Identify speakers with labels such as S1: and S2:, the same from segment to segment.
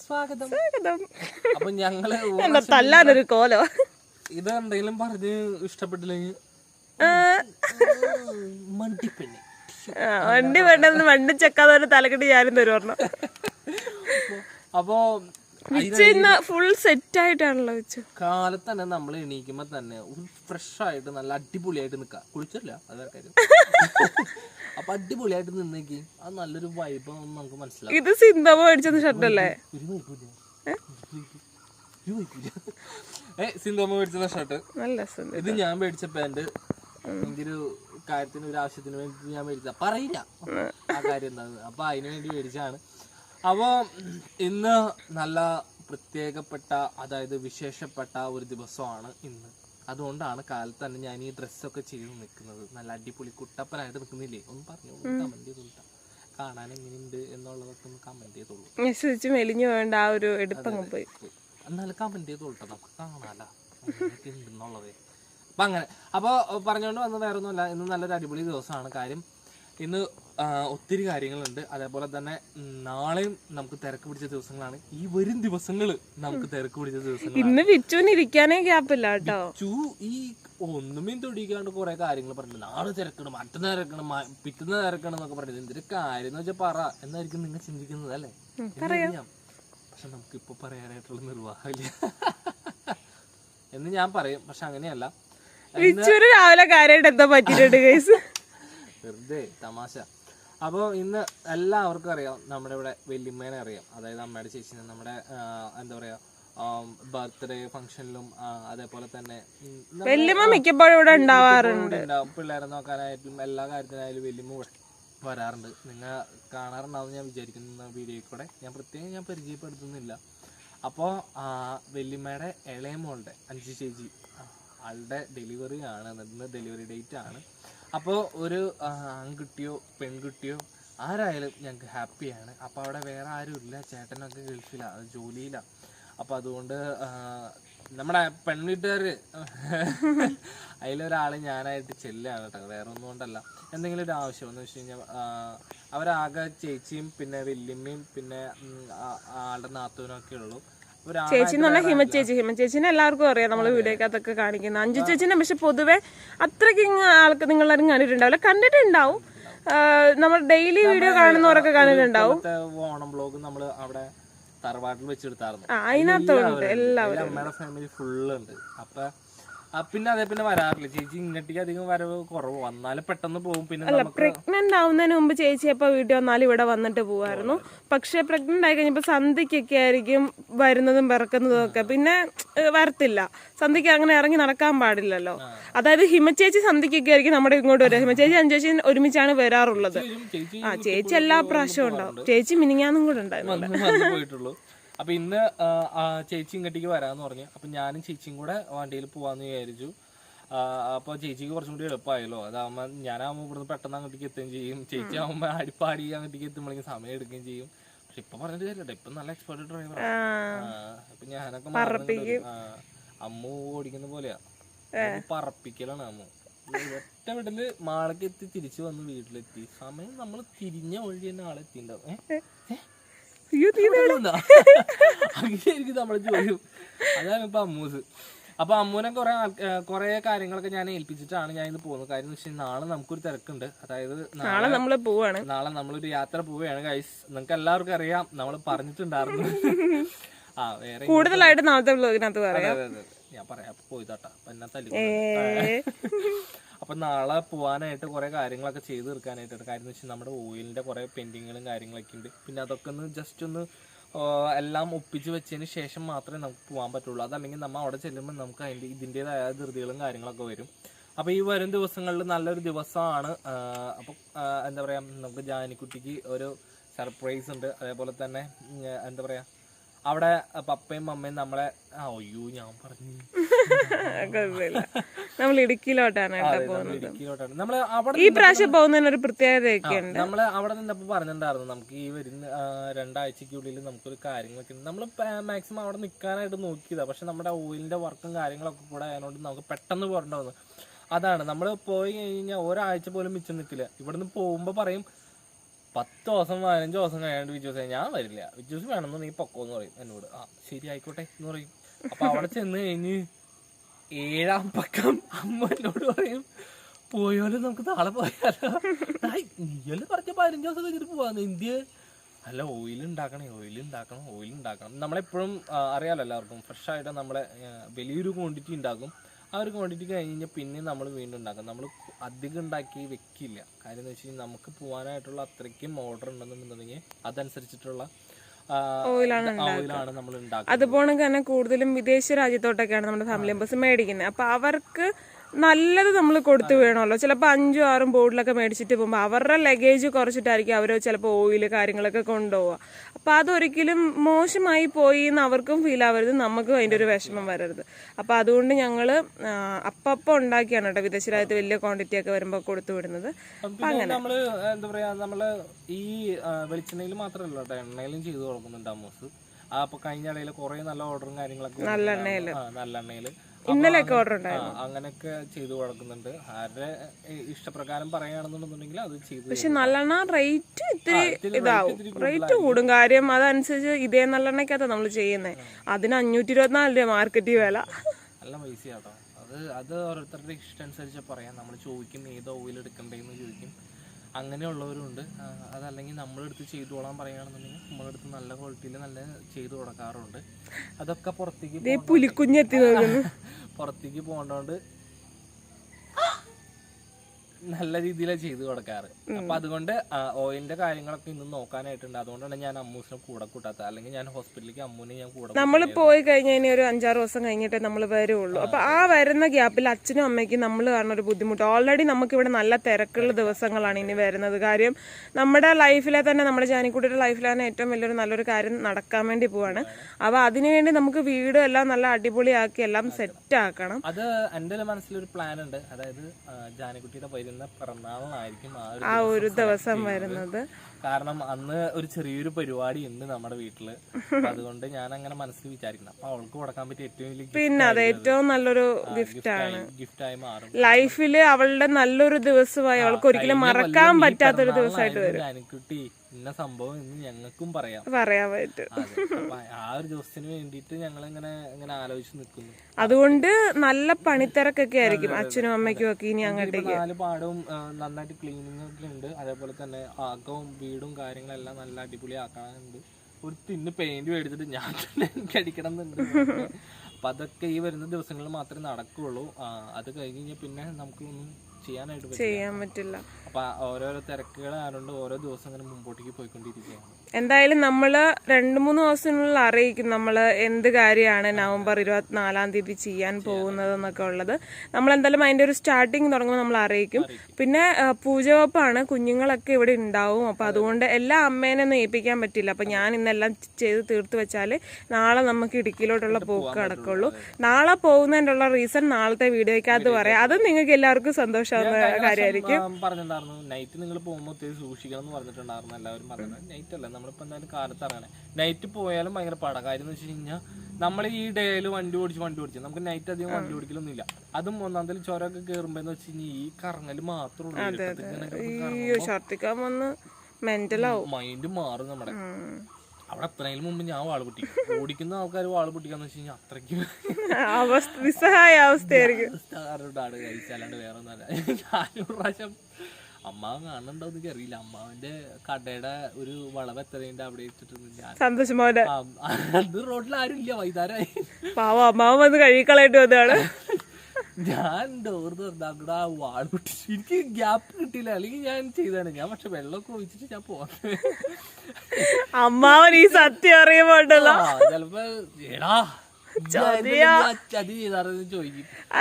S1: സ്വാഗതം. അപ്പൊ
S2: ഞങ്ങൾ തല്ലാനൊരു കോലോ?
S1: പറഞ്ഞ് ഇഷ്ടപ്പെട്ടില്ലെങ്കിൽ മണ്ടിപ്പെണ്ണി.
S2: വണ്ടി വേണ്ടെന്ന് വണ്ടി ചെക്കാതെ തലക്കെട്ട് ഞാനും തരും ഒരെണ്ണം
S1: അപ്പോ
S2: ഇന്ന് ഫുൾ സെറ്റ് ആയിട്ടാണല്ലോ വെച്ചു
S1: കാലത്ത് തന്നെ നമ്മൾ എണീക്കുമ്പോ തന്നെ ഫ്രഷ് ആയിട്ട് നല്ല അടിപൊളിയായിട്ട് നിക്കാം. കുളിച്ചില്ല അതാ അപ്പൊ അടിപൊളിയായിട്ട് നിന്നേക്ക്. അത് നല്ലൊരു വൈബ് നമുക്ക് മനസ്സിലാവും.
S2: ഇത് സിന്ധമ മേടിച്ചത് ഷർട്ടല്ലേ
S1: ഏ മേടിച്ച ഷർട്ട്
S2: നല്ല
S1: ഇത് ഞാൻ മേടിച്ച പാന്റ് എന്റെ ഒരു കാര്യത്തിന് ഒരു ആവശ്യത്തിന് വേണ്ടി ഞാൻ മേടിച്ച പറയില്ല. ആ കാര്യം എന്താണ് അപ്പൊ അതിനു വേണ്ടി മേടിച്ചാണ് അപ്പൊ ഇന്ന് നല്ല പ്രത്യേകപ്പെട്ട അതായത് വിശേഷപ്പെട്ട ഒരു ദിവസമാണ് ഇന്ന്. അതുകൊണ്ടാണ് കാലത്ത് തന്നെ ഞാൻ ഈ ഡ്രസ്സൊക്കെ ചെയ്ത് നിൽക്കുന്നത്. നല്ല അടിപൊളി കുട്ടപ്പനായിട്ട് നിൽക്കുന്നില്ലേ? ഒന്ന് പറഞ്ഞു കമന്റ് കാണാൻ എങ്ങനെയുണ്ട് എന്നുള്ളതൊക്കെ ഒന്ന് കമന്റ് ചെയ്തോളൂ.
S2: മെസ്സേജ് മെലിഞ്ഞു വേണ്ട ആ ഒരു എടുപ്പങ്ങ് പോയി.
S1: എന്നാലും കമന്റ് ചെയ്തോളട്ടെ നമുക്ക് കാണാലോ. അപ്പൊ അങ്ങനെ. അപ്പൊ പറഞ്ഞുകൊണ്ട് വന്ന വേറെ ഒന്നുമല്ല ഇന്ന് നല്ലൊരു അടിപൊളി ദിവസമാണ്. കാര്യം ഇന്ന് ഒത്തിരി കാര്യങ്ങളുണ്ട്. അതേപോലെ തന്നെ നാളെയും നമുക്ക് തിരക്ക് പിടിച്ച ദിവസങ്ങളാണ്. ഈ വരും ദിവസങ്ങൾ നമുക്ക് തിരക്ക് പിടിച്ച ദിവസങ്ങളാണ്.
S2: ഇന്ന് വിച്ചുവിനിരിക്കാനേ ഗ്യാപ്പില്ല കേട്ടോ.
S1: ചൂ ഈ ഒന്നുമേ തൊടിക്കാണ്ട് കുറെ കാര്യങ്ങൾ പറഞ്ഞു നാളെ തിരക്കണം മറ്റന്നാ തിരക്കണം പിറ്റുന്ന തിരക്കണം എന്നൊക്കെ പറഞ്ഞത് എന്തൊരു കാര്യം എന്ന് വെച്ചാൽ പറ. എന്നായിരിക്കും നിങ്ങൾ ചിന്തിക്കുന്നത് അല്ലേ? പക്ഷെ നമുക്ക് ഇപ്പൊ പറയാനായിട്ടുള്ള നിർവാഹമില്ല. എന്ന് ഞാൻ പറയും. പക്ഷെ അങ്ങനെയല്ല.
S2: രാവിലെ കാര്യമായിട്ട് എന്താ പറ്റിയിട്ടുണ്ട് ഗൈസ്
S1: വെറുതെ തമാശ. അപ്പോൾ ഇന്ന് എല്ലാവർക്കും അറിയാം നമ്മുടെ ഇവിടെ വല്യമ്മേനെ അറിയാം. അതായത് അമ്മയുടെ ചേച്ചിനെ നമ്മുടെ എന്താ പറയാ ബർത്ത്ഡേ ഫംഗ്ഷനിലും അതേപോലെ തന്നെ
S2: വല്യമ്മ മിക്കപ്പോഴും ഇവിടെ ഉണ്ടാവാറുണ്ട്.
S1: പിള്ളേരെ നോക്കാനായിട്ടും എല്ലാ കാര്യത്തിനായാലും വല്യമ്മ വരാറുണ്ട്. നിങ്ങൾ കാണാറുണ്ടാവും ഞാൻ വിചാരിക്കുന്ന വീഡിയോയിൽ കൂടെ. ഞാൻ പ്രത്യേകം ഞാൻ പരിചയപ്പെടുത്തുന്നില്ല. അപ്പോൾ വല്യമ്മയുടെ ഇളയമോളുടെ അഞ്ച് ചേച്ചി ആളുടെ ഡെലിവറി ആണ്. ഇന്ന് ഡെലിവറി ഡേറ്റ് ആണ്. അപ്പോൾ ഒരു ആൺകുട്ടിയോ പെൺകുട്ടിയോ ആരായാലും ഞങ്ങൾക്ക് ഹാപ്പിയാണ് അപ്പോൾ അവിടെ വേറെ ആരും ഇല്ല. ചേട്ടനൊക്കെ ഗൾഫിലാണ് ജോലിയിലാണ് അപ്പോൾ അതുകൊണ്ട് നമ്മുടെ പെൺവീട്ടുകാർ അതിലൊരാൾ ഞാനായിട്ട് ചെല്ലാണ് കേട്ടോ. വേറെ ഒന്നും കൊണ്ടല്ല. എന്തെങ്കിലും ഒരു ആവശ്യം എന്ന് വെച്ച് കഴിഞ്ഞാൽ അവരാകെ ചേച്ചിയും പിന്നെ വല്യമ്മയും പിന്നെ ആളുടെ നാത്തൂനൊക്കെ ഉള്ളൂ.
S2: ചേച്ചി എന്ന് പറഞ്ഞാൽ ഹിമ ചേച്ചി ഹിമ ചേച്ചിനെ എല്ലാവർക്കും അറിയാം നമ്മൾ വീഡിയോക്കകത്തൊക്കെ കാണിക്കുന്നത് അഞ്ചു ചേച്ചിനെ പക്ഷെ പൊതുവെ അത്രയ്ക്ക് ആൾക്ക് നിങ്ങളാരും കണ്ടിട്ടുണ്ടാവില്ല. കണ്ടിട്ടുണ്ടാവും. നമ്മൾ ഡെയിലി വീഡിയോ കാണുന്നവരൊക്കെ കണ്ടിട്ടുണ്ടാവും.
S1: ഓണം ബ്ലോഗ് നമ്മൾ അവിടെ തറവാട്ടിൽ വെച്ചെടുത്തായിരുന്നു.
S2: ആ അതിനകത്തുണ്ട്
S1: എല്ലാവരും ഫാമിലി ഫുള്ള് ഉണ്ട്. അപ്പൊ പിന്നെ അതേ പിന്നെ വരാറില്ല. ചേച്ചി ഇങ്ങോട്ടേക്ക് അധികം വരവ് കുറവ്. വന്നാലും പെട്ടെന്ന് പോകും. പിന്നെ
S2: പ്രഗ്നന്റ് ആവുന്നതിന് മുമ്പ് ചേച്ചി എപ്പോ വീട്ടിൽ വന്നാലും ഇവിടെ വന്നിട്ട് പോവായിരുന്നു. പക്ഷെ പ്രഗ്നന്റ് ആയി കഴിഞ്ഞപ്പോ സന്ധ്യക്കൊക്കെ ആയിരിക്കും വരുന്നതും പിറക്കുന്നതും ഒക്കെ. പിന്നെ വരത്തില്ല. സന്ധ്യക്ക് അങ്ങനെ ഇറങ്ങി നടക്കാൻ പാടില്ലല്ലോ. അതായത് ഹിമചേച്ചി സന്ധ്യക്കൊക്കെ ആയിരിക്കും നമ്മുടെ ഇങ്ങോട്ട് വരിക ഹിമചേച്ചി അഞ്ചേച്ചി ഒരുമിച്ചാണ് വരാറുള്ളത്. ആ ചേച്ചി എല്ലാ പ്രാവശ്യവും ഉണ്ടാവും. ചേച്ചി മിനിങ്ങാന്നും കൂടെ ഉണ്ടായിരുന്നു
S1: അപ്പൊ ഇന്ന് ചേച്ചി ഇങ്ങോട്ടേക്ക് വരാമെന്ന് പറഞ്ഞു. അപ്പം ഞാനും ചേച്ചിയും കൂടെ വണ്ടിയിൽ പോകാമെന്ന് വിചാരിച്ചു. അപ്പോൾ ചേച്ചിക്ക് കുറച്ചും കൂടി എളുപ്പമായല്ലോ അതാകുമ്പോൾ ഞാനാകുമ്പോൾ ഇവിടുന്ന് പെട്ടെന്ന് അങ്ങോട്ടേക്ക് എത്തുകയും ചെയ്യും. ചേച്ചി ആകുമ്പോൾ അടിപ്പാടി അങ്ങോട്ടേക്ക് എത്തുമ്പോഴേക്കും സമയം എടുക്കുകയും ചെയ്യും. പക്ഷെ ഇപ്പം പറഞ്ഞിട്ട് കാര്യമില്ല. ഇപ്പം നല്ല എക്സ്പേർട്ട്
S2: ഡ്രൈവറാണ്
S1: അപ്പം ഞാനൊക്കെ അമ്മു ഓടിക്കുന്ന പോലെയാ. പറപ്പിക്കലാണ് അമ്മു. ഒറ്റ വിടൽ മാളക്ക് എത്തി തിരിച്ചു വന്ന് വീട്ടിലെത്തി. സമയം നമ്മൾ തിരിഞ്ഞ വഴി തന്നെ ആളെ എത്തിണ്ടാവും ഏ? ഏ?
S2: അയ്യോ, നീ
S1: ഇവിടുന്നാ? അങ്ങനെയായിരിക്കും നമ്മളെ ചോദ്യം അതാണ് ഇപ്പൊ അമ്മൂസ്. അപ്പൊ അമ്മൂനെ കുറെ കുറെ കാര്യങ്ങളൊക്കെ ഞാൻ ഏൽപ്പിച്ചിട്ടാണ് ഞാൻ ഇന്ന് പോകുന്നത്. കാര്യം എന്ന് വെച്ചാൽ നാളെ നമുക്കൊരു തിരക്കുണ്ട്. അതായത്
S2: നാളെ നമ്മൾ പോവാണ്.
S1: നാളെ നമ്മളൊരു യാത്ര പോവുകയാണ് ഗൈസ് നിങ്ങൾക്ക് എല്ലാവർക്കും അറിയാം. നമ്മൾ പറഞ്ഞിട്ടുണ്ടായിരുന്നു. ആ വേറെ
S2: കൂടുതലായിട്ട് നാളത്തെ പറയാം.
S1: ഞാൻ പറയാം. പോയി തട്ടാ. എന്നെ തല്ലി അപ്പൊ നാളെ പോകാനായിട്ട് കുറേ കാര്യങ്ങളൊക്കെ ചെയ്ത് തീർക്കാനായിട്ട് കാര്യം എന്ന് വെച്ചാൽ നമ്മുടെ ഓയിലിന്റെ കുറേ പെൻഡിങ്ങുകളും കാര്യങ്ങളൊക്കെ ഉണ്ട്. പിന്നെ അതൊക്കെ ഒന്ന് ജസ്റ്റ് ഒന്ന് എല്ലാം ഒപ്പിച്ച് വെച്ചതിന് ശേഷം മാത്രമേ നമുക്ക് പോകാൻ പറ്റുള്ളൂ. അതല്ലെങ്കിൽ നമ്മൾ അവിടെ ചെല്ലുമ്പോൾ നമുക്ക് അതിന്റെ ഇതിന്റെതായ ധൃതികളും കാര്യങ്ങളൊക്കെ വരും. അപ്പോൾ ഈ വരും ദിവസങ്ങളിൽ നല്ലൊരു ദിവസമാണ് അപ്പോൾ എന്താ പറയുക നമുക്ക് ജാനിക്കുട്ടിക്ക് ഒരു സർപ്രൈസ് ഉണ്ട്. അതേപോലെ തന്നെ എന്താ പറയാ അവിടെ പപ്പയും മമ്മയും നമ്മളെ അയ്യോ ഞാൻ പറഞ്ഞു.
S2: നമ്മൾ ഇടുക്കിയിലോട്ടാണ്
S1: നമ്മൾ ഇടുക്കിയിലോട്ടാണ്. നമ്മൾ അവിടെ
S2: ഈ പ്രാവശ്യം പോകുന്നതിന് ഒരു പ്രത്യേകതയൊക്കെ ഉണ്ട്
S1: നമ്മൾ അവിടെ നിന്നപ്പോ പറഞ്ഞിട്ടുണ്ടായിരുന്നു നമുക്ക് ഈ വരുന്ന രണ്ടാഴ്ചക്കുള്ളിൽ നമുക്കൊരു കാര്യങ്ങളൊക്കെ ഉണ്ട് നമ്മൾ മാക്സിമം അവിടെ നിൽക്കാനായിട്ട് നോക്കിയതാ. പക്ഷെ നമ്മുടെ ഓയിലിന്റെ വർക്കും കാര്യങ്ങളൊക്കെ കൂടെ ആയതുകൊണ്ട് നമുക്ക് പെട്ടെന്ന് പോരണ്ടാവുന്നു വന്നു അതാണ് നമ്മൾ പോയി കഴിഞ്ഞാൽ ഒരാഴ്ച പോലും മിച്ചം നിൽക്കില്ല ഇവിടുന്ന് പോകുമ്പോ പറയും പത്ത് ദിവസം പതിനഞ്ച് ദിവസം കഴിയാണ്ട് ദിവസം ഞാൻ വരില്ല. വിജോസ് വേണമെന്ന് നീ പൊക്കോന്ന് പറയും എന്നോട്. ആ ശരി ആയിക്കോട്ടെ എന്ന് പറയും. അപ്പൊ അവിടെ ചെന്ന് കഴിഞ്ഞ് ഏഴാം പക്കം അമ്മ എന്നോട് പറയും പോയോലും നമുക്ക് നാളെ പോയാലോ? നീയല്ലേ പറഞ്ഞ പതിനഞ്ച് ദിവസം കഴിഞ്ഞിട്ട് പോവാന്ന്. ഇന്ത്യ അല്ല ഓയിൽ ഉണ്ടാക്കണേ ഓയിൽ ഉണ്ടാക്കണം ഓയിൽ ഉണ്ടാക്കണം. നമ്മളെപ്പോഴും അറിയാലോ എല്ലാവർക്കും ഫ്രഷ് ആയിട്ട് നമ്മളെ വലിയൊരു ക്വാണ്ടിറ്റി ഉണ്ടാക്കും. ഒരു ക്വാണ്ടിറ്റി കഴിഞ്ഞ് കഴിഞ്ഞാൽ പിന്നെ നമ്മൾ വീണ്ടും ഉണ്ടാക്കും. നമ്മൾ അധികം ഉണ്ടാക്കി വെക്കില്ല. കാര്യം എന്ന് വെച്ച് കഴിഞ്ഞാൽ നമുക്ക് പോകാനായിട്ടുള്ള അത്രയ്ക്കും ഓർഡർ ഉണ്ടെന്നുണ്ടെങ്കിൽ അതനുസരിച്ചിട്ടുള്ള
S2: ഓയിലാണ്
S1: ഓയിലാണ് നമ്മൾ ഉണ്ടാക്കുന്നത്.
S2: അതുപോലെ തന്നെ കൂടുതലും വിദേശ രാജ്യത്തോട്ടൊക്കെയാണ് നമ്മുടെ ഫാമിലി മെമ്പേഴ്സ് മേടിക്കുന്നത്. അപ്പൊ അവർക്ക് നല്ലത് നമ്മൾ കൊടുത്തു വേണമല്ലോ. ചിലപ്പോൾ അഞ്ചും ആറും ബോർഡിലൊക്കെ മേടിച്ചിട്ട് പോകുമ്പോൾ അവരുടെ ലഗേജ് കുറച്ചിട്ടായിരിക്കും അവർ ചിലപ്പോൾ ഓയിൽ കാര്യങ്ങളൊക്കെ കൊണ്ടുപോവുക. അപ്പോൾ അതൊരിക്കലും മോശമായി പോയി എന്ന് അവർക്കും ഫീൽ ആവരുത് നമുക്കും അതിന്റെ ഒരു വിഷമം വരരുത്. അപ്പോൾ അതുകൊണ്ട് ഞങ്ങൾ അപ്പപ്പം ഉണ്ടാക്കിയാണ് കേട്ടോ വിദേശ രാജ്യത്ത് വലിയ ക്വാണ്ടിറ്റി ഒക്കെ വരുമ്പോൾ കൊടുത്തു വിടുന്നത്.
S1: പിന്നെ നമ്മൾ എന്താ പറയാ നമ്മൾ ഈ വെളിച്ചെണ്ണയിൽ മാത്രമല്ല കേട്ടോ എണ്ണയിലും ചെയ്തു കൊടുക്കുന്നുണ്ട് അമ്മൂസ്. ആ അപ്പൊ കഴിഞ്ഞ ഇടയിൽ കുറെ നല്ല ഓർഡറും കാര്യങ്ങളൊക്കെ നല്ലെണ്ണയിൽ നല്ലെണ്ണയിൽ
S2: ഇന്നലെയൊക്കെ ഓർഡർ
S1: ഉണ്ടായിരുന്നു അങ്ങനെയൊക്കെ ചെയ്തു കൊടുക്കുന്നുണ്ട്. ആരുടെ ഇഷ്ടപ്രകാരം പറയുകയാണെന്നുണ്ടെങ്കിൽ അത് ചെയ്തു
S2: പക്ഷെ നല്ലെണ്ണ റേറ്റ് ഇത്തിരി
S1: ഇത്തിരി
S2: ഇതാവും. റേറ്റ് കൂടും. കാര്യം അതനുസരിച്ച് ഇതേ നല്ലെണ്ണയ്ക്കകത്ത് നമ്മൾ ചെയ്യുന്നത് അതിന് അഞ്ഞൂറ്റി ഇരുപത്തിനാല് രൂപ മാർക്കറ്റ് വില.
S1: നല്ല പൈസ കേട്ടോ അത് അത് ഓരോരുത്തരുടെ ഇഷ്ടം അനുസരിച്ച് പറയാം. നമ്മൾ ചോദിക്കും ഏത് ഓയിൽ എടുക്കണ്ടേന്ന് ചോദിക്കും. അങ്ങനെയുള്ളവരുണ്ട്. അതല്ലെങ്കിൽ നമ്മളെടുത്ത് ചെയ്തോളാൻ പറയുകയാണെന്നുണ്ടെങ്കിൽ നമ്മളെടുത്ത് നല്ല ക്വാളിറ്റിയിൽ നല്ല ചെയ്തു കൊടുക്കാറുണ്ട്. അതൊക്കെ പുറത്തേക്ക്
S2: പുലിക്കുഞ്ഞെത്തി
S1: പുറത്തേക്ക് പോകേണ്ടതുകൊണ്ട് നല്ല രീതിയിലാണ് ചെയ്തു കൊടുക്കാറ്. അപ്പൊ അതുകൊണ്ട് ഓയിലിന്റെ കാര്യങ്ങളൊക്കെ ഇന്ന് നോക്കാനായിട്ടുണ്ട്. അതുകൊണ്ടാണ് ഞാൻ അമ്മൂസിനെ കൂടെ കൂട്ടാത്തത് അല്ലെങ്കിൽ ഞാൻ ഹോസ്പിറ്റലിലേക്ക് അമ്മൂനെ ഞാൻ കൂടെ
S2: നമ്മൾ പോയി കഴിഞ്ഞാൽ ഇനി ഒരു അഞ്ചാറ് ദിവസം കഴിഞ്ഞിട്ടേ നമ്മൾ വരുള്ളൂ. അപ്പൊ ആ വരുന്ന ഗ്യാപ്പിൽ അച്ഛനും അമ്മയ്ക്കും നമ്മൾ കാരണം ഒരു ബുദ്ധിമുട്ട്. ഓൾറെഡി നമുക്ക് ഇവിടെ നല്ല തിരക്കുള്ള ദിവസങ്ങളാണ് ഇനി വരുന്നത്. കാര്യം നമ്മുടെ ലൈഫിലെ തന്നെ നമ്മുടെ ജാനിക്കുട്ടിയുടെ ലൈഫിലെ തന്നെ ഏറ്റവും വലിയൊരു നല്ലൊരു കാര്യം നടക്കാൻ വേണ്ടി പോവാണ്. അപ്പൊ അതിനുവേണ്ടി നമുക്ക് വീടും എല്ലാം നല്ല അടിപൊളിയാക്കി എല്ലാം സെറ്റ് ആക്കണം.
S1: അത് എന്റെ ഒരു മനസ്സിലൊരു പ്ലാൻ ഉണ്ട്. അതായത് ജാനക്കുട്ടിയുടെ വരുന്ന പിറന്നാളായിരിക്കും ആ ഒരു ദിവസം
S2: വരുന്നത്.
S1: കാരണം അന്ന് ഒരു ചെറിയൊരു പരിപാടി ഉണ്ട് നമ്മുടെ വീട്ടിൽ. അതുകൊണ്ട് ഞാൻ അങ്ങനെ മനസ്സിൽ വിചാരിക്കണം അപ്പൊ അവൾക്ക് കൊടുക്കാൻ പറ്റിയ ഏറ്റവും വലിയ
S2: പിന്നെ അത് ഏറ്റവും നല്ലൊരു ഗിഫ്റ്റ് ആണ്.
S1: ഗിഫ്റ്റ് ആയി മാറും.
S2: ലൈഫിൽ അവളുടെ നല്ലൊരു ദിവസമായി അവൾക്ക് ഒരിക്കലും മറക്കാൻ പറ്റാത്തൊരു ദിവസമായിട്ട്
S1: വരും. ജാനക്കുട്ടി ഇന്ന സംഭവം എന്ന് ഞങ്ങൾക്കും പറയാം.
S2: പറയാൻ പറ്റും
S1: ആ ഒരു ദിവസത്തിന് വേണ്ടിയിട്ട് ഞങ്ങൾ ഇങ്ങനെ ഇങ്ങനെ ആലോചിച്ച് നിൽക്കുന്നു.
S2: അതുകൊണ്ട് നല്ല പണിത്തിരക്കൊക്കെ ആയിരിക്കും അച്ഛനും അമ്മയ്ക്കും ഒക്കെ ഇനി അങ്ങോട്ടേക്ക്.
S1: നാല് പാടവും നന്നായിട്ട് ക്ലീനിങ് ഒക്കെ ഉണ്ട്. അതേപോലെ തന്നെ ആക്കവും വീടും കാര്യങ്ങളെല്ലാം നല്ല അടിപൊളി ആക്കാനുണ്ട് ഒരു തിന്ന് പെയിന്റ് മേടിച്ചിട്ട് ഞാൻ തന്നെ എനിക്ക് അടിക്കണം എന്നുണ്ട് അപ്പൊ അതൊക്കെ ഈ വരുന്ന ദിവസങ്ങളിൽ മാത്രമേ നടക്കുള്ളൂ. അത് കഴിഞ്ഞ് കഴിഞ്ഞാൽ പിന്നെ നമുക്ക് ഒന്നും ചെയ്യാനായിട്ട്
S2: ചെയ്യാൻ പറ്റില്ല.
S1: അപ്പൊ ഓരോരോ തിരക്കുകൾ ആയതുകൊണ്ട് ഓരോ ദിവസം ഇങ്ങനെ മുമ്പോട്ടേക്ക് പോയിക്കൊണ്ടിരിക്കുകയാണ്.
S2: എന്തായാലും നമ്മൾ രണ്ട് മൂന്ന് ദിവസത്തിനുള്ളിൽ അറിയിക്കും നമ്മൾ എന്ത് കാര്യമാണ് നവംബർ ഇരുപത്തിനാലാം തീയതി ചെയ്യാൻ പോകുന്നത് എന്നൊക്കെ ഉള്ളത്. നമ്മൾ എന്തായാലും അതിന്റെ ഒരു സ്റ്റാർട്ടിങ് തുടങ്ങുമ്പോൾ നമ്മൾ അറിയിക്കും. പിന്നെ പൂജവെപ്പാണ് കുഞ്ഞുങ്ങളൊക്കെ ഇവിടെ ഉണ്ടാവും. അപ്പൊ അതുകൊണ്ട് എല്ലാ അമ്മേനെ ഒന്നും ഏൽപ്പിക്കാൻ പറ്റില്ല. അപ്പൊ ഞാൻ ഇന്നെല്ലാം ചെയ്ത് തീർത്ത് വെച്ചാൽ നാളെ നമുക്ക് ഇടുക്കിയിലോട്ടുള്ള പോക്ക് നടക്കുള്ളൂ. നാളെ പോകുന്നതിന്റെ റീസൺ നാളത്തെ വീഡിയോയ്ക്കകത്ത് പറയാം. അത് നിങ്ങൾക്ക് എല്ലാവർക്കും സന്തോഷമാകുന്ന കാര്യമായിരിക്കും.
S1: പറഞ്ഞിട്ടുണ്ടായിരുന്നു നൈറ്റ് നിങ്ങൾ പോകുമ്പോൾ ഒത്തിരി സൂക്ഷിക്കണം എന്ന് പറഞ്ഞിട്ടുണ്ടായിരുന്നു. എല്ലാവരും പറഞ്ഞത് നൈറ്റ് അല്ല. നമ്മളിപ്പോൾ എന്തായാലും കാലത്ത് ഇറങ്ങണേ നൈറ്റ് പോയാലും ഭയങ്കര പട. കാര്യം എന്ന് വെച്ച് കഴിഞ്ഞാൽ നമ്മൾ ഈ ഡേയിൽ വണ്ടി ഓടിച്ച് വണ്ടി ഓടിച്ച്. നമുക്ക് നൈറ്റ് അധികം വണ്ടി ഓടിക്കലൊന്നുമില്ല. അതും ഒന്നാമതിൽ ചുരമൊക്കെ കയറുമ്പോൾ എന്ന് വെച്ച് കഴിഞ്ഞാൽ ഈ കറങ്ങൽ മാത്രമേ
S2: മെന്റലാവും
S1: മൈൻഡ് മാറും നമ്മുടെ. അവിടെ എത്രയും മുമ്പ് ഞാൻ വാൾ പൊട്ടി. ഓടിക്കുന്ന ആൾക്കാർ വാൾ പൊട്ടിക്കാന്ന് വെച്ച് കഴിഞ്ഞാൽ അത്രയ്ക്കും
S2: അവസ്ഥ നിസ്സഹായ അവസ്ഥയായിരിക്കും.
S1: അല്ലാണ്ട് വേറെ ഒന്നല്ല ഞാനൊരു പ്രാവശ്യം അമ്മാവൻ കാണുന്നുണ്ടോ എനിക്ക് അറിയില്ല അമ്മാവന്റെ കടയുടെ ഒരു വളവ് എത്രയുണ്ട് അവിടെ ഇട്ടിട്ടുണ്ട്
S2: സന്തോഷം മോനെ.
S1: അത് റോഡിൽ ആരും ഇല്ല വൈകുന്നേരമായി.
S2: പാവം അമ്മാവൻ വന്ന് കഴുകിക്കളയിട്ട് വന്നതാണ്.
S1: ഞാൻ ഡോർ തുറന്നാക്കട വാൾ പൊട്ടിച്ചു എനിക്ക് ഗ്യാപ്പ് കിട്ടിയില്ല. അല്ലെങ്കിൽ ഞാൻ ചെയ്താണ് ഞാൻ പക്ഷെ വെള്ളമൊക്കെ ഒഴിച്ചിട്ട് ഞാൻ പോകുന്നത്
S2: അമ്മാവൻ ഈ സത്യം അറിയുമ്പോണ്ടല്ലോ.
S1: ചിലപ്പോ എടാ ചോദിക്കും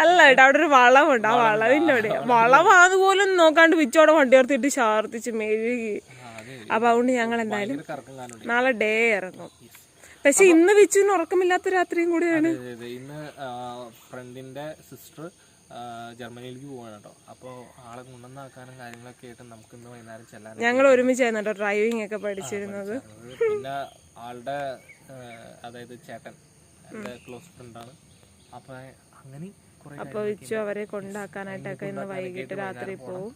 S2: അല്ല ഏട്ടാ അവിടെ ഒരു വളവുണ്ട് ആ വളവിന്റെ അവിടെ വളവാന്ന് പോലും നോക്കാണ്ട് വിച്ചോടെ വണ്ടി ഓർത്തിട്ട് ഷാർത്തിച്ച് മെഴുകി. അപ്പൊ അതുകൊണ്ട് ഞങ്ങൾ എന്തായാലും നാളെ ഡേ ഇറങ്ങും പക്ഷെ ഇന്ന് വിച്ചുവിന് ഉറക്കമില്ലാത്ത രാത്രിയും കൂടിയാണ്.
S1: ഇന്ന് ഫ്രണ്ടിന്റെ സിസ്റ്റർ ജർമ്മനിയിലേക്ക് പോവാണ് കേട്ടോ. അപ്പോൾ ആളെ കൊണ്ടുവന്നാക്കാനും കാര്യങ്ങളൊക്കെ ആയിട്ട് നമുക്ക് ഇന്ന് വൈകുന്നേരം ചെല്ലാൻ
S2: ഞങ്ങൾ ഒരുമിച്ചായിരുന്നു കേട്ടോ ഡ്രൈവിംഗ് ഒക്കെ പഠിച്ചിരുന്നത്.
S1: പിന്നെ ആളുടെ അതായത് ചേട്ടൻ. എന്റെ ക്ലോസ് ഫ്രണ്ടാണ് അപ്പോൾ അങ്ങനെ കുറേ
S2: അപ്പൊ വിച്ചു അവരെ കൊണ്ടാക്കാനായിട്ടൊക്കെ ഇന്ന് വൈകിട്ട് രാത്രി പോവും.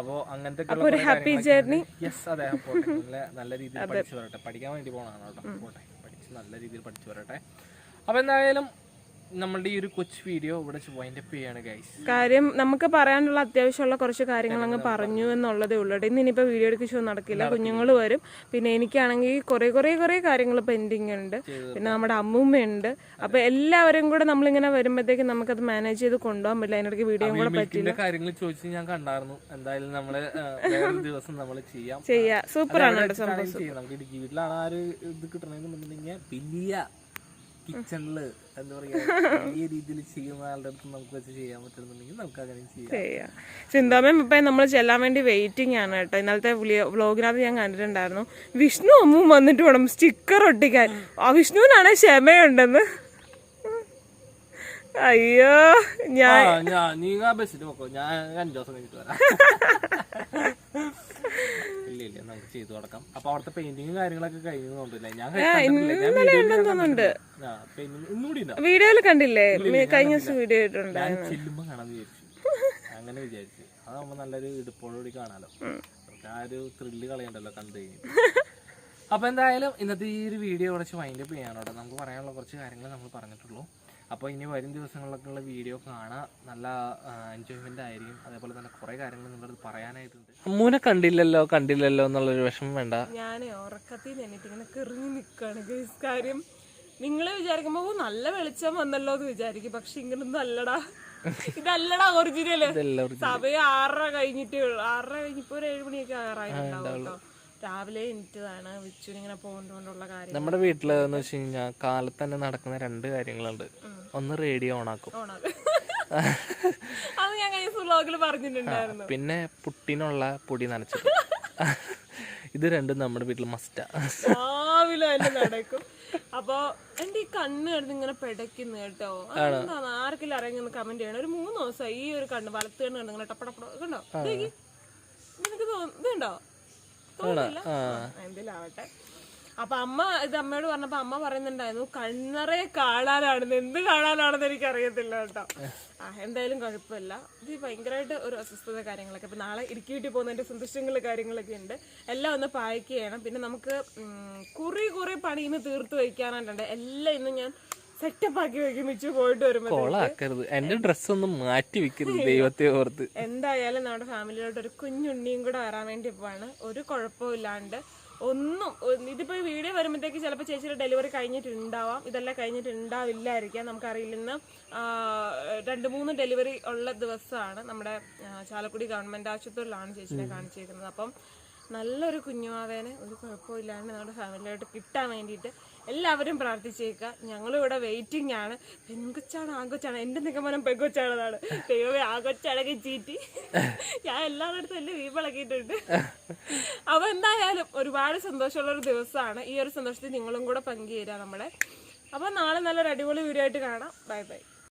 S1: അപ്പോൾ അങ്ങനത്തെ
S2: ഒരു ഹാപ്പി ജേർണി
S1: യെസ് അതെ നല്ല നല്ല രീതിയിൽ പഠിച്ചു വരട്ടെ. പഠിക്കാൻ വേണ്ടി പോകണതാണ് കേട്ടോ. പോട്ടെ. പഠിച്ച് നല്ല രീതിയിൽ പഠിച്ചു വരട്ടെ. അപ്പോൾ എന്തായാലും നമ്മളുടെ ഈ ഒരു കൊച്ചു വീഡിയോ ഇവിടെ വൈൻഡപ്പ് ചെയ്യാണ് ഗൈസ്
S2: കാര്യം നമുക്ക് പറയാനുള്ള അത്യാവശ്യമുള്ള കുറച്ച് കാര്യങ്ങൾ അങ്ങ് പറഞ്ഞു എന്നുള്ളതേ ഉള്ളൂ. ഇന്ന് ഇനിയിപ്പോൾ വീഡിയോ എടുക്കുന്ന ഷോ നടക്കില്ല കുഞ്ഞുങ്ങൾ വരും. പിന്നെ എനിക്കാണെങ്കിൽ കുറേ കുറേ കുറേ കാര്യങ്ങൾ പെൻഡിങ് ഉണ്ട്. പിന്നെ നമ്മുടെ അമ്മൂമ്മയുണ്ട്. അപ്പൊ എല്ലാവരും കൂടെ നമ്മളിങ്ങനെ വരുമ്പോഴത്തേക്ക് നമുക്കത് മാനേജ് ചെയ്ത് കൊണ്ടുപോകാൻ പറ്റില്ല. അതിനിടയ്ക്ക് വീഡിയോ കൂടെ പറ്റില്ല.
S1: കാര്യങ്ങൾ ചോദിച്ച് ഞാൻ കണ്ടായിരുന്നു. എന്തായാലും നമ്മൾ ദിവസം നമ്മൾ ചെയ്യാം.
S2: ചെയ്യാം. സൂപ്പറാണ്
S1: വെച്ചിട്ടാണ് നമുക്ക് ഇടുക്കി വീട്ടിലാണ് ആ ഒരു ഇത് കിട്ടണമെന്നുണ്ടെങ്കിൽ വലിയ കിച്ചണിൽ എന്താ പറയാ ഈ രീതിയിൽ ചെയ്യുന്ന ആളുടെ അടുത്ത് നമുക്ക് വെച്ച് ചെയ്യാൻ പറ്റുന്നുണ്ടെങ്കിൽ നമുക്ക് അങ്ങനെ ചെയ്യാം.
S2: സിന്താമയും ഇപ്പം നമ്മൾ ചെല്ലാൻ വേണ്ടി വെയിറ്റിംഗ് ആണ് കേട്ടോ. ഇന്നലത്തെ വ്ലോഗിനകത്ത് ഞാൻ കണ്ടിട്ടുണ്ടായിരുന്നു. വിഷ്ണു അമ്മും വന്നിട്ട് വേണം സ്റ്റിക്കർ ഒട്ടിക്കാൻ. ആ വിഷ്ണുവിനാണ് ക്ഷമയുണ്ടെന്ന്? അയ്യോ ഞാൻ
S1: ഞാൻ നീ ആ നോക്കോ ഞാൻ അഞ്ചു ദിവസം കഴിഞ്ഞിട്ട് വരാം. ഇല്ല നമുക്ക് ചെയ്തു തുടക്കാം അപ്പൊ അവിടുത്തെ പെയിന്റിങ്ങും കാര്യങ്ങളൊക്കെ കഴിഞ്ഞുകൊണ്ടില്ല ഞാൻ ഇന്നുകൂടി
S2: വീഡിയോയിൽ കണ്ടില്ലേ? കഴിഞ്ഞ ദിവസം വീഡിയോ ഇട്ടുണ്ട്
S1: ഞാൻ ചെല്ലുമ്പോ വിചാരിച്ചു. അങ്ങനെ വിചാരിച്ചു. അതാവുമ്പോ നല്ലൊരു ഇടുപ്പോടുകൂടി കാണാലോ. ആ ഒരു ത്രില്ല് കളയണ്ടല്ലോ കണ്ടു കഴിഞ്ഞിട്ട് അപ്പൊ എന്തായാലും ഇന്നത്തെ ഈ ഒരു വീഡിയോ കുറച്ച് വൈൻഡപ്പ് ചെയ്യാനോട്ടെ നമുക്ക് പറയാനുള്ള കുറച്ച് കാര്യങ്ങൾ നമ്മൾ പറഞ്ഞിട്ടുള്ളൂ. അപ്പോൾ ഇനി വരും ദിവസങ്ങളിലൊക്കെ ഉള്ള വീഡിയോ കാണാം. നല്ല എൻജോയ്മെന്റ് ആയിരിക്കും. അതേപോലെ തന്നെ കുറെ കാര്യങ്ങൾ നിങ്ങളത് പറയാനായിട്ടുണ്ട്. അമ്മൂനെ കണ്ടില്ലല്ലോ കണ്ടില്ലല്ലോ എന്നുള്ളൊരു വിഷമം വേണ്ട.
S2: ഞാൻ ഉറക്കത്തിൽ നിന്നിട്ട് ഇങ്ങനെ കിറിഞ്ഞു നിൽക്കുകയാണ് ഗൈസ് കാര്യം നിങ്ങൾ വിചാരിക്കുമ്പോ "ഓ, നല്ല വെളിച്ചം വന്നല്ലോ എന്ന് വിചാരിക്കും. പക്ഷെ ഇങ്ങനൊന്നും അല്ലടാ. ഇതല്ലടാ ഒറിജിനൽ
S1: ഇതെല്ലാവരും
S2: സമയം ആറര കഴിഞ്ഞിട്ടേ ഉള്ളൂ. ആറര കഴിഞ്ഞിപ്പോ ഒരു ഏഴുമണിയൊക്കെ ആറായിട്ടുണ്ടാവും കേട്ടോ. രാവിലെ എണീറ്റതാണ് വിച്ചുവിനിങ്ങനെ പോകുന്നതുകൊണ്ടുള്ള കാര്യം.
S1: നമ്മുടെ വീട്ടിൽ എന്ന് വെച്ച് കഴിഞ്ഞാൽ കാലത്ത് തന്നെ നടക്കുന്ന രണ്ട് കാര്യങ്ങളുണ്ട്. ഒന്ന് റേഡിയോ ഓണാക്കും.
S2: അത് ഞാൻ കഴിഞ്ഞ വ്ലോഗിൽ പറഞ്ഞിട്ടുണ്ടായിരുന്നു.
S1: പിന്നെ പുട്ടിനുള്ള പൊടി നനച്ചത് ഇത് രണ്ടും നമ്മുടെ വീട്ടിൽ മസ്റ്റാ
S2: രാവിലെ തന്നെ നടക്കും. അപ്പൊ എന്റെ ഈ കണ്ണ് കിടന്ന് ഇങ്ങനെ പെടയ്ക്കുന്നു കേട്ടോ. ആർക്കെങ്കിലും അറിയാൻ കമന്റ് ചെയ്യണം. ഒരു മൂന്ന് ദിവസം ഈ ഒരു കണ്ണ് വലത്ത് കണ്ണ് കണ്ടു ഇങ്ങനെ ടപ്പടപ്പട കണ്ടോ. നിനക്ക് തോന്നുന്നുണ്ടോ എന്തെങ്കിലും ആവട്ടെ അപ്പൊ അമ്മ ഇത് അമ്മയോട് പറഞ്ഞപ്പോ അമ്മ പറയുന്നുണ്ടായിരുന്നു കണ്ണറെ കാണാനാണെന്ന്. എന്ത് കാണാനാണെന്ന് എനിക്ക് അറിയത്തില്ല കേട്ടോ. ആ എന്തായാലും കുഴപ്പമില്ല. ഇത് ഭയങ്കരമായിട്ട് ഒരു അസ്വസ്ഥത കാര്യങ്ങളൊക്കെ. ഇപ്പൊ നാളെ ഇടുക്കി വീട്ടിൽ പോകുന്നതിന്റെ സന്തോഷങ്ങൾ കാര്യങ്ങളൊക്കെ ഉണ്ട്. എല്ലാം ഒന്ന് പായ്ക്ക് ചെയ്യണം. പിന്നെ നമുക്ക് കുറെ കുറി കുറി പണി ഇന്ന് തീർത്ത് വയ്ക്കാനായിട്ടുണ്ട് എല്ലാം ഇന്ന് ഞാൻ സെറ്റപ്പ് ആക്കി വെക്കും മിച്ചു പോയിട്ട് വരുമ്പോൾ
S1: കൊളാക്കരുത്. എന്റെ ഡ്രസ് ഒന്നും മാറ്റി വെക്കരുത് ദൈവത്തെ ഓർത്ത്.
S2: എന്തായാലും നമ്മുടെ ഫാമിലിയിലോട്ട് ഒരു കുഞ്ഞുണ്ണിയും കൂടെ വരാൻ വേണ്ടി പോവാണ്. ഒരു കുഴപ്പമില്ലാണ്ട് ഒന്നും ഇതിപ്പോ വീഡിയോ വരുമ്പോഴത്തേക്ക് ചിലപ്പോൾ ചേച്ചിയുടെ ഡെലിവറി കഴിഞ്ഞിട്ടുണ്ടാവാം. ഇതെല്ലാം കഴിഞ്ഞിട്ടുണ്ടാവില്ലായിരിക്കാം. നമുക്കറിയില്ലെന്ന് രണ്ട് മൂന്ന് ഡെലിവറി ഉള്ള ദിവസമാണ് നമ്മുടെ ചാലക്കുടി ഗവൺമെന്റ് ആശുപത്രിയിലാണ് ചേച്ചിനെ കാണിച്ചിരിക്കുന്നത്. അപ്പം നല്ലൊരു കുഞ്ഞുമാവേനെ ഒരു കുഴപ്പമില്ലാണ്ട് നമ്മുടെ ഫാമിലിയായിട്ട് കിട്ടാൻ വേണ്ടിയിട്ട് എല്ലാവരും പ്രാർത്ഥിച്ചേക്കുക. ഞങ്ങളിവിടെ വെയിറ്റിംഗ് ആണ്. പെൺകൊച്ചാണ് ആങ്കൊച്ചാണ് എന്റെ നിഗമനം പെൺകൊച്ചാണെന്നാണ്. ദൈവമേ ആങ്കൊച്ചാണെങ്കിൽ ചീറ്റി. ഞാൻ എല്ലാവരുടെ എന്റെ വീപ്പിളക്കിയിട്ടുണ്ട് അപ്പോൾ എന്തായാലും ഒരുപാട് സന്തോഷമുള്ള ഒരു ദിവസമാണ്. ഈ ഒരു സന്തോഷത്തിൽ നിങ്ങളും കൂടെ പങ്കുചേരുക നമ്മളെ. അപ്പോൾ നാളെ നല്ലൊരു അടിപൊളി വീഡിയോ ആയിട്ട് കാണാം. Bye bye